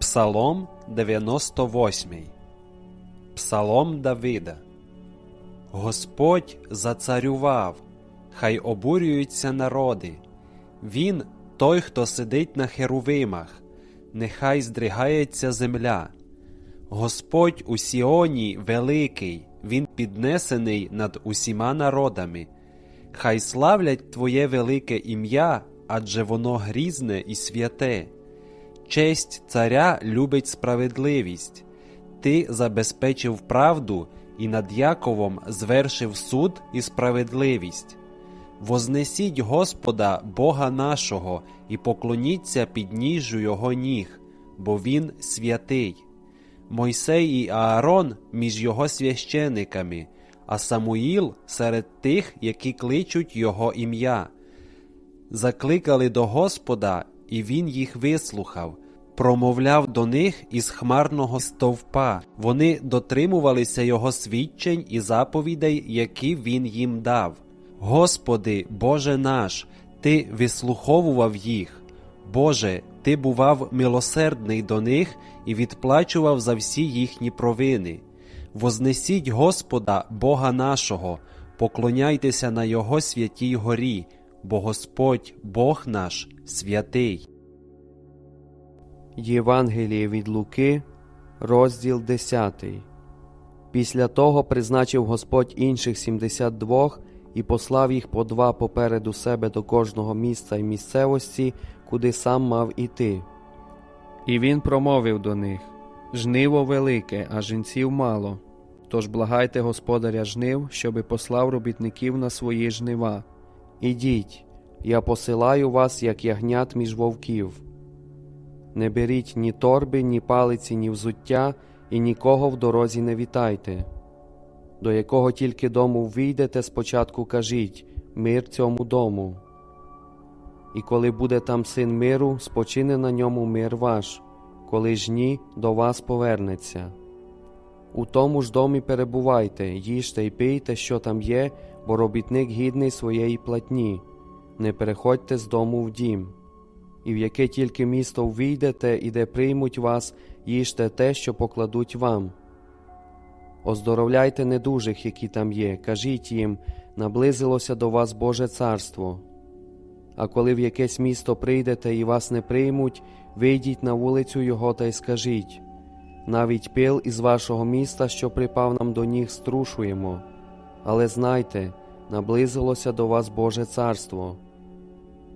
Псалом 98 Псалом Давида Господь зацарював, хай обурюються народи. Він той, хто сидить на херувимах, нехай здригається земля. Господь у Сіоні великий, Він піднесений над усіма народами. Хай славлять Твоє велике ім'я, адже воно грізне і святе. Честь царя любить справедливість. Ти забезпечив правду і над Яковом звершив суд і справедливість. Вознесіть Господа, Бога нашого, і поклоніться під ніжжю Його ніг, бо Він святий. Мойсей і Аарон між його священиками, а Самуїл серед тих, які кличуть Його ім'я. Закликали до Господа, і Він їх вислухав, промовляв до них із хмарного стовпа. Вони дотримувалися Його свідчень і заповідей, які Він їм дав. Господи, Боже наш, Ти вислуховував їх. Боже, Ти бував милосердний до них і відплачував за всі їхні провини. Вознесіть Господа, Бога нашого, поклоняйтеся на Його святій горі, бо Господь, Бог наш, святий. Євангеліє від Луки, розділ 10. Після того призначив Господь інших 72 і послав їх по два попереду себе до кожного місця і місцевості, куди сам мав іти. І він промовив до них Жниво велике, а жінців мало. Тож благайте господаря жнив, щоби послав робітників на свої жнива. Ідіть, я посилаю вас, як ягнят між вовків. Не беріть ні торби, ні палиці, ні взуття, і нікого в дорозі не вітайте. До якого тільки дому війдете, спочатку кажіть мир цьому дому. І коли буде там син миру, спочине на ньому мир ваш, коли ж ні, до вас повернеться. У тому ж домі перебувайте, їжте й пийте, що там є, бо робітник гідний своєї платні, не переходьте з дому в дім. І в яке тільки місто ввійдете і де приймуть вас, їжте те, що покладуть вам. Оздоровляйте недужих, які там є, кажіть їм, наблизилося до вас Боже царство. А коли в якесь місто прийдете і вас не приймуть, вийдіть на вулицю його та й скажіть навіть пил із вашого міста, що припав нам до ніг, струшуємо, але знайте, наблизилося до вас Боже царство.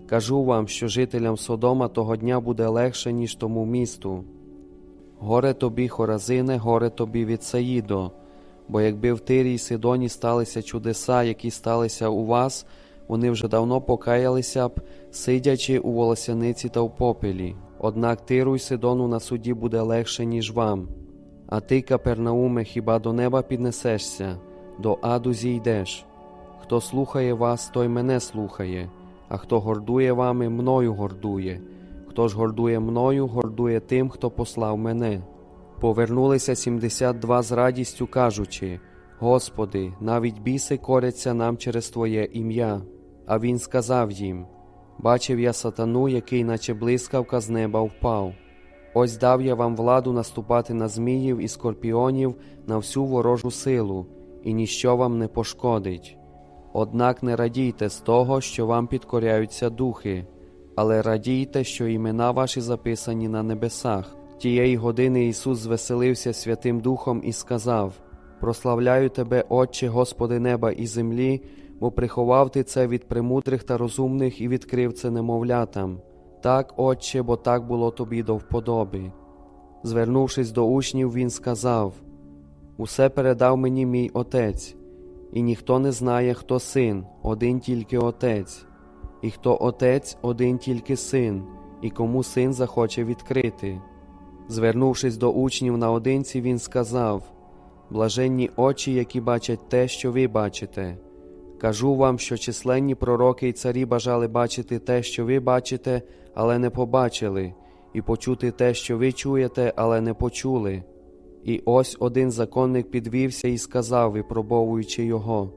Кажу вам, що жителям Содома того дня буде легше, ніж тому місту. Горе тобі, Хоразине, горе тобі від Саїдо, бо якби в Тирі й Сидоні сталися чудеса, які сталися у вас, вони вже давно покаялися б, сидячи у волосяниці та в попелі. Однак Тиру й Сидону на суді буде легше, ніж вам. А ти, Капернауме, хіба до неба піднесешся, до аду зійдеш. Хто слухає вас, той мене слухає, а хто гордує вами, мною гордує. Хто ж гордує мною, гордує тим, хто послав мене. Повернулися 72 з радістю, кажучи: Господи, навіть біси коряться нам через Твоє ім'я. А він сказав їм: Бачив я сатану, який, наче блискавка, з неба впав. Ось дав я вам владу наступати на зміїв і скорпіонів на всю ворожу силу, і ніщо вам не пошкодить. Однак не радійте з того, що вам підкоряються духи, але радійте, що імена ваші записані на небесах. Тієї години Ісус звеселився Святим Духом і сказав: Прославляю Тебе, Отче, Господи неба і землі, бо приховав ти це від премудрих та розумних і відкрив це немовлятам. Так, Отче, бо так було тобі до вподоби. Звернувшись до учнів, він сказав: Усе передав мені мій Отець, і ніхто не знає, хто син, один тільки Отець, і хто Отець, один тільки син, і кому син захоче відкрити. Звернувшись до учнів наодинці, він сказав: Блаженні очі, які бачать те, що ви бачите. Кажу вам, що численні пророки і царі бажали бачити те, що ви бачите, але не побачили, і почути те, що ви чуєте, але не почули. І ось один законник підвівся і сказав, випробовуючи його: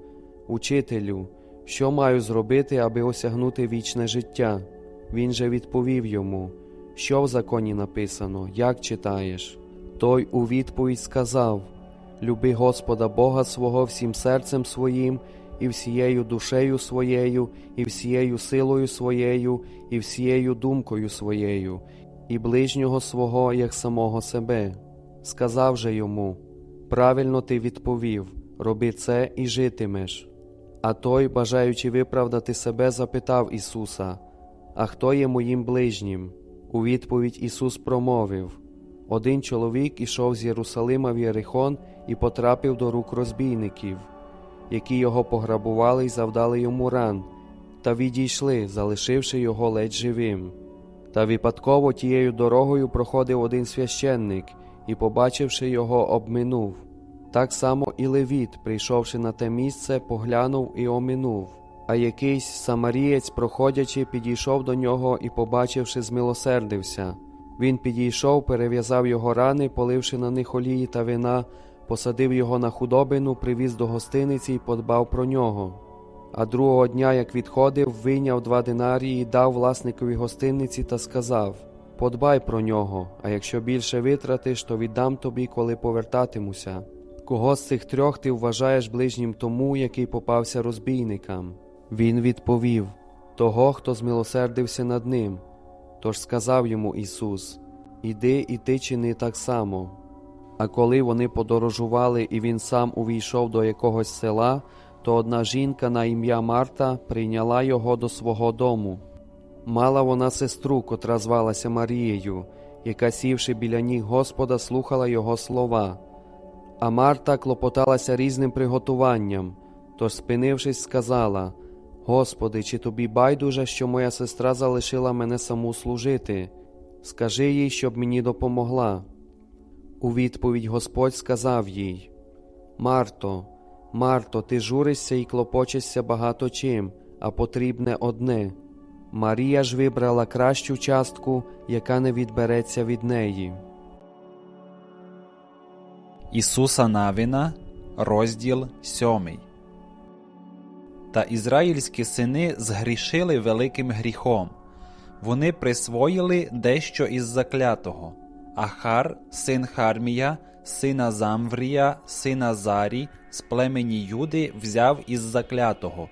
Учителю, що маю зробити, аби осягнути вічне життя? Він же відповів йому: Що в законі написано, як читаєш? Той у відповідь сказав: Люби Господа Бога свого всім серцем своїм, і всією душею своєю, і всією силою своєю, і всією думкою своєю, і ближнього свого, як самого себе. Сказав же йому: Правильно ти відповів, роби це і житимеш. А той, бажаючи виправдати себе, запитав Ісуса: А хто є моїм ближнім? У відповідь Ісус промовив: Один чоловік ішов з Єрусалима в Єрихон і потрапив до рук розбійників, які його пограбували й завдали йому ран, та відійшли, залишивши його ледь живим. Та випадково тією дорогою проходив один священник і, побачивши його, обминув. Так само і Левіт, прийшовши на те місце, поглянув і оминув. А якийсь самарієць, проходячи, підійшов до нього і, побачивши, змилосердився. Він підійшов, перев'язав його рани, поливши на них олії та вина, посадив його на худобину, привіз до гостиниці і подбав про нього. А другого дня, як відходив, вийняв два динарії дав власникові гостиниці та сказав: Подбай про нього, а якщо більше витратиш, то віддам тобі, коли повертатимуся. Кого з цих трьох ти вважаєш ближнім тому, який попався розбійникам? Він відповів того, хто змилосердився над ним. Тож сказав йому Ісус: Іди і ти чини так само. А коли вони подорожували, і він сам увійшов до якогось села, то одна жінка на ім'я Марта прийняла його до свого дому. Мала вона сестру, котра звалася Марією, яка, сівши біля ніг Господа, слухала його слова. А Марта клопоталася різним приготуванням, тож, спинившись, сказала: Господи, чи тобі байдуже, що моя сестра залишила мене саму служити? Скажи їй, щоб мені допомогла. У відповідь Господь сказав їй: Марто, Марто, ти журишся і клопочешся багато чим, а потрібне одне. Марія ж вибрала кращу частку, яка не відбереться від неї. Ісуса Навіна, розділ 7. Та ізраїльські сини згрішили великим гріхом. Вони присвоїли дещо із заклятого. Ахар, син Хармія, сина Замврія, сина Зарі, з племені Юди взяв із заклятого,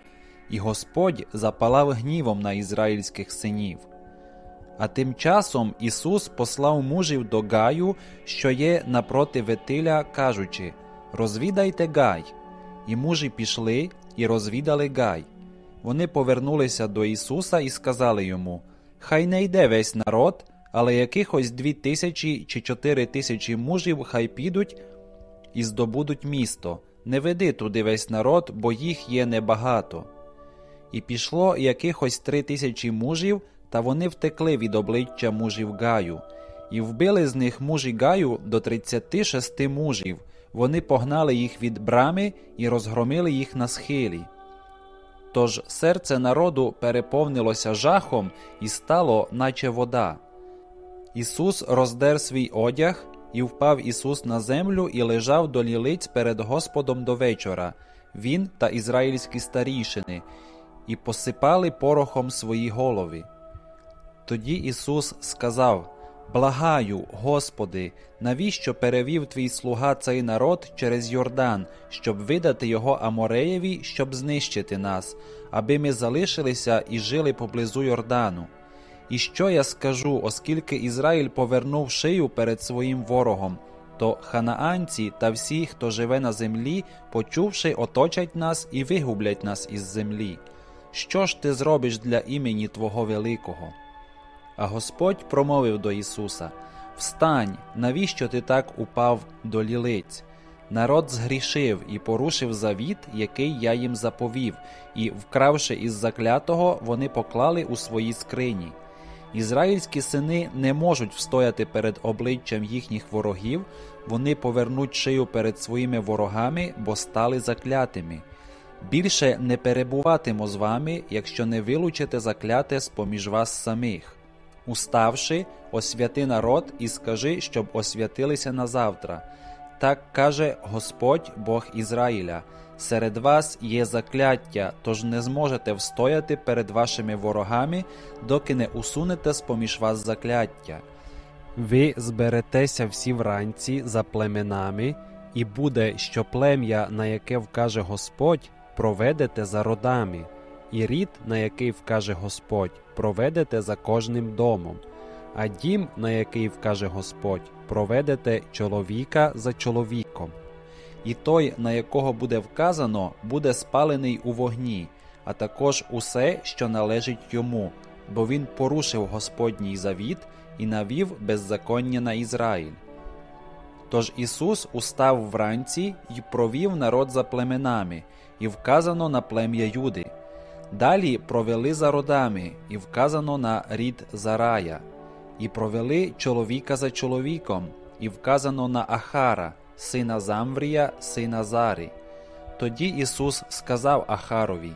і Господь запалав гнівом на ізраїльських синів. А тим часом Ісус послав мужів до Гаю, що є напроти Ветиля, кажучи: Розвідайте Гай. І мужі пішли і розвідали Гай. Вони повернулися до Ісуса і сказали йому: Хай не йде весь народ, але якихось дві тисячі чи чотири тисячі мужів хай підуть і здобудуть місто. Не веди туди весь народ, бо їх є небагато. І пішло якихось три тисячі мужів, та вони втекли від обличчя мужів Гаю, і вбили з них мужі Гаю до тридцяти шести мужів. Вони погнали їх від брами і розгромили їх на схилі. Тож серце народу переповнилося жахом і стало, наче вода. Ісус роздер свій одяг, і впав Ісус на землю і лежав до лілиць перед Господом до вечора, він та ізраїльські старішини, і посипали порохом свої голови. Тоді Ісус сказав: Благаю, Господи, навіщо перевів твій слуга цей народ через Йордан, щоб видати його Амореєві, щоб знищити нас, аби ми залишилися і жили поблизу Йордану. І що я скажу, оскільки Ізраїль повернув шию перед своїм ворогом, то ханаанці та всі, хто живе на землі, почувши, оточать нас і вигублять нас із землі. Що ж ти зробиш для імені Твого Великого? А Господь промовив до Ісуса: Встань, навіщо ти так упав до лілиць? Народ згрішив і порушив завіт, який я їм заповів, і, вкравши із заклятого, вони поклали у свої скрині. Ізраїльські сини не можуть встояти перед обличчям їхніх ворогів, вони повернуть шию перед своїми ворогами, бо стали заклятими. Більше не перебуватиму з вами, якщо не вилучите закляте з поміж вас самих. Уставши, освяти народ і скажи, щоб освятилися на завтра. Так каже Господь Бог Ізраїля: серед вас є закляття, тож не зможете встояти перед вашими ворогами, доки не усунете з поміж вас закляття. Ви зберетеся всі вранці за племенами, і буде, що плем'я, на яке вкаже Господь, проведете за родами, і рід, на який вкаже Господь, проведете за кожним домом, а дім, на який вкаже Господь, проведете чоловіка за чоловіком. І той, на якого буде вказано, буде спалений у вогні, а також усе, що належить йому, бо він порушив Господній завіт і навів беззаконня на Ізраїль. Тож Ісус устав вранці й провів народ за племенами, і вказано на плем'я Юди. Далі провели за родами, і вказано на рід Зарая, і провели чоловіка за чоловіком, і вказано на Ахара, сина Замврія, сина Зари. Тоді Ісус сказав Ахарові: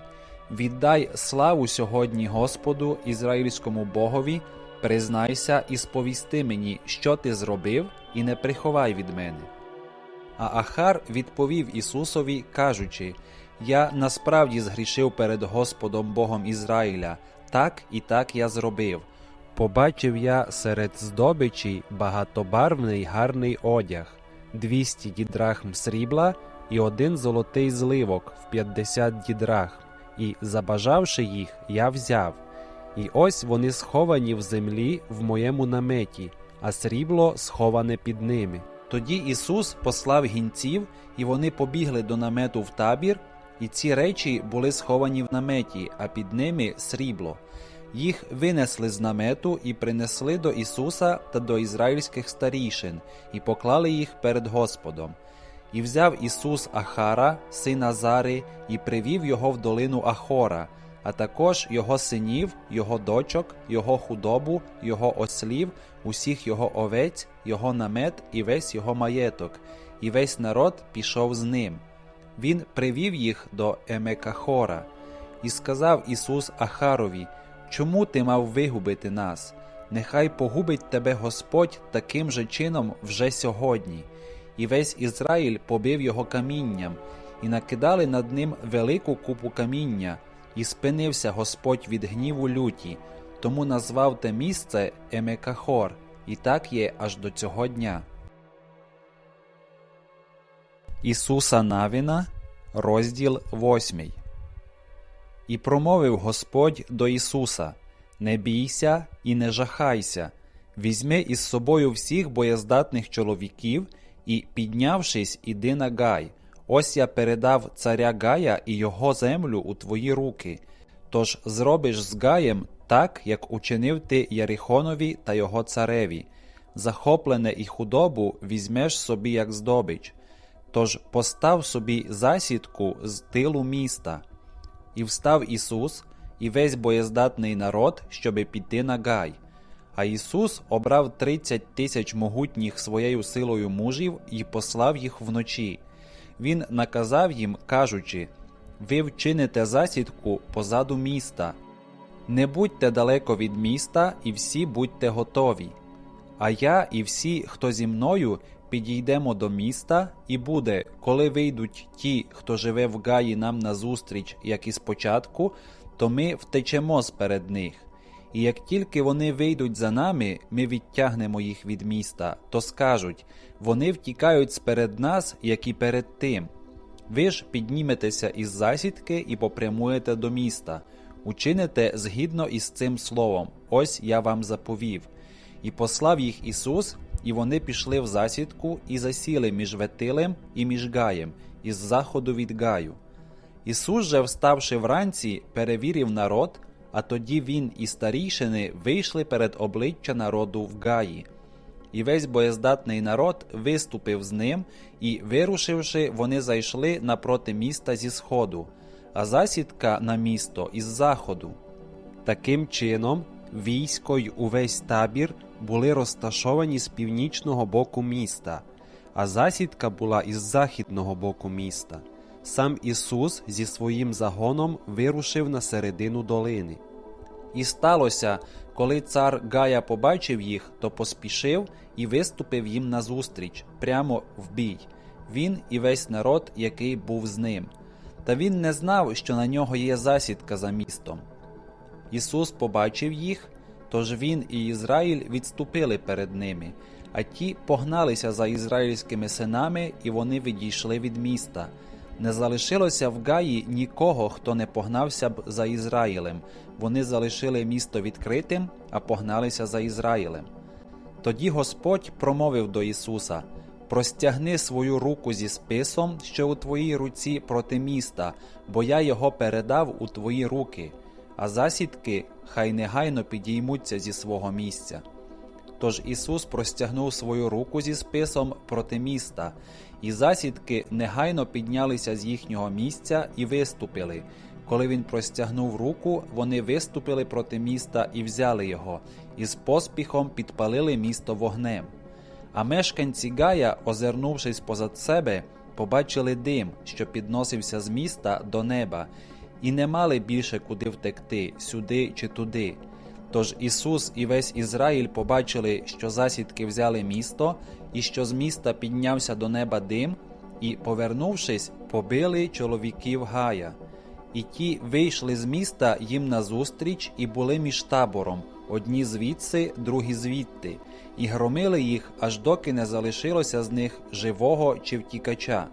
Віддай славу сьогодні Господу, ізраїльському Богові, признайся і сповісти мені, що ти зробив, і не приховай від мене. А Ахар відповів Ісусові, кажучи: Я насправді згрішив перед Господом Богом Ізраїля, так і так я зробив. Побачив я серед здобичі багатобарвний гарний одяг, двісті дідрахм срібла і один золотий зливок в п'ятдесят дідрахм, і, забажавши їх, я взяв. І ось вони сховані в землі в моєму наметі, а срібло сховане під ними. Тоді Ісус послав гінців, і вони побігли до намету в табір, і ці речі були сховані в наметі, а під ними срібло. Їх винесли з намету і принесли до Ісуса та до ізраїльських старішин, і поклали їх перед Господом. І взяв Ісус Ахара, сина Зари, і привів його в долину Ахора, а також його синів, його дочок, його худобу, його ослів, усіх його овець, його намет і весь його маєток, і весь народ пішов з ним. Він привів їх до Емекахора, і сказав Ісус Ахарові: Чому ти мав вигубити нас? Нехай погубить тебе Господь таким же чином вже сьогодні. І весь Ізраїль побив його камінням, і накидали над ним велику купу каміння, і спинився Господь від гніву люті, тому назвав те місце Емекахор, і так є аж до цього дня. Ісуса Навіна, розділ 8. І промовив Господь до Ісуса: Не бійся і не жахайся, візьми із собою всіх боєздатних чоловіків і, піднявшись, іди на Гай. Ось я передав царя Гая і його землю у твої руки. Тож зробиш з Гаєм так, як учинив ти Ярихонові та його цареві. Захоплене і худобу візьмеш собі як здобич. Тож постав собі засідку з тилу міста. І встав Ісус і весь боєздатний народ, щоби піти на Гай. А Ісус обрав тридцять тисяч могутніх своєю силою мужів і послав їх вночі. Він наказав їм, кажучи: Ви вчините засідку позаду міста. Не будьте далеко від міста, і всі будьте готові. А я і всі, хто зі мною, підійдемо до міста, і буде, коли вийдуть ті, хто живе в Гаї нам назустріч, як і спочатку, то ми втечемо сперед них. І як тільки вони вийдуть за нами, ми відтягнемо їх від міста, то скажуть вони втікають сперед нас, як і перед тим. Ви ж підніметеся із засідки і попрямуєте до міста, учините згідно із цим словом, ось я вам заповів. І послав їх Ісус, і вони пішли в засідку і засіли між Ветилем і між Гаєм, із заходу від Гаю. Ісус же, вставши вранці, перевірив народ, а тоді він і старійшини вийшли перед обличчя народу в Гаї. І весь боєздатний народ виступив з ним, і, вирушивши, вони зайшли напроти міста зі сходу, а засідка на місто із заходу. Таким чином, військо й увесь табір були розташовані з північного боку міста, а засідка була із західного боку міста. Сам Ісус зі своїм загоном вирушив на середину долини. І сталося, коли цар Гая побачив їх, то поспішив і виступив їм назустріч, прямо в бій. він і весь народ, який був з ним. Та він не знав, що на нього є засідка за містом. Ісус побачив їх, тож він і Ізраїль відступили перед ними, а ті погналися за ізраїльськими синами, і вони відійшли від міста. Не залишилося в Гаї нікого, хто не погнався б за Ізраїлем. Вони залишили місто відкритим, а погналися за Ізраїлем. Тоді Господь промовив до Ісуса: Простягни свою руку зі списом, що у твоїй руці проти міста, бо я його передав у твої руки, а засідки хай негайно підіймуться зі свого місця. Тож Ісус простягнув свою руку зі списом проти міста, і засідки негайно піднялися з їхнього місця і виступили. Коли він простягнув руку, вони виступили проти міста і взяли його, і з поспіхом підпалили місто вогнем. А мешканці Гая, озирнувшись позад себе, побачили дим, що підносився з міста до неба, і не мали більше куди втекти, сюди чи туди. Тож Ісус і весь Ізраїль побачили, що засідки взяли місто, і що з міста піднявся до неба дим, і, повернувшись, побили чоловіків Гая. І ті вийшли з міста їм назустріч і були між табором, одні звідси, другі звідти, і громили їх, аж доки не залишилося з них живого чи втікача.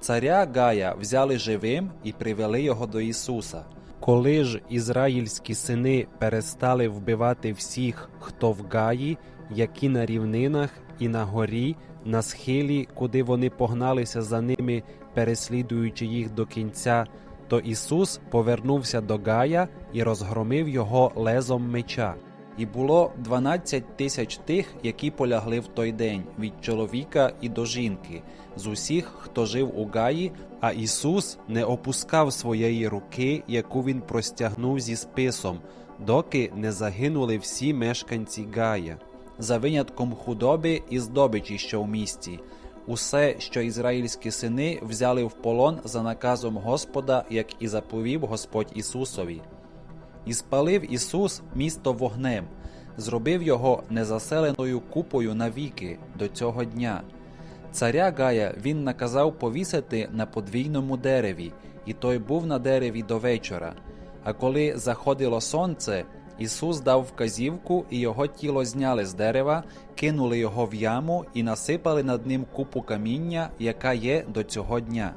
Царя Гая взяли живим і привели його до Ісуса. Коли ж ізраїльські сини перестали вбивати всіх, хто в Гаї, які на рівнинах і на горі, на схилі, куди вони погналися за ними, переслідуючи їх до кінця, то Ісус повернувся до Гая і розгромив його лезом меча. І було дванадцять тисяч тих, які полягли в той день від чоловіка і до жінки, з усіх, хто жив у Гаї, А Ісус не опускав своєї руки, яку він простягнув зі списом, доки не загинули всі мешканці Гая. за винятком худоби і здобичі, що в місті. Усе, що ізраїльські сини взяли в полон за наказом Господа, як і заповів Господь Ісусові. І спалив Ісус місто вогнем, зробив його незаселеною купою навіки до цього дня. Царя Гая він наказав повісити на подвійному дереві, і той був на дереві до вечора. А коли заходило сонце, Ісус дав вказівку, і його тіло зняли з дерева, кинули його в яму і насипали над ним купу каміння, яка є до цього дня.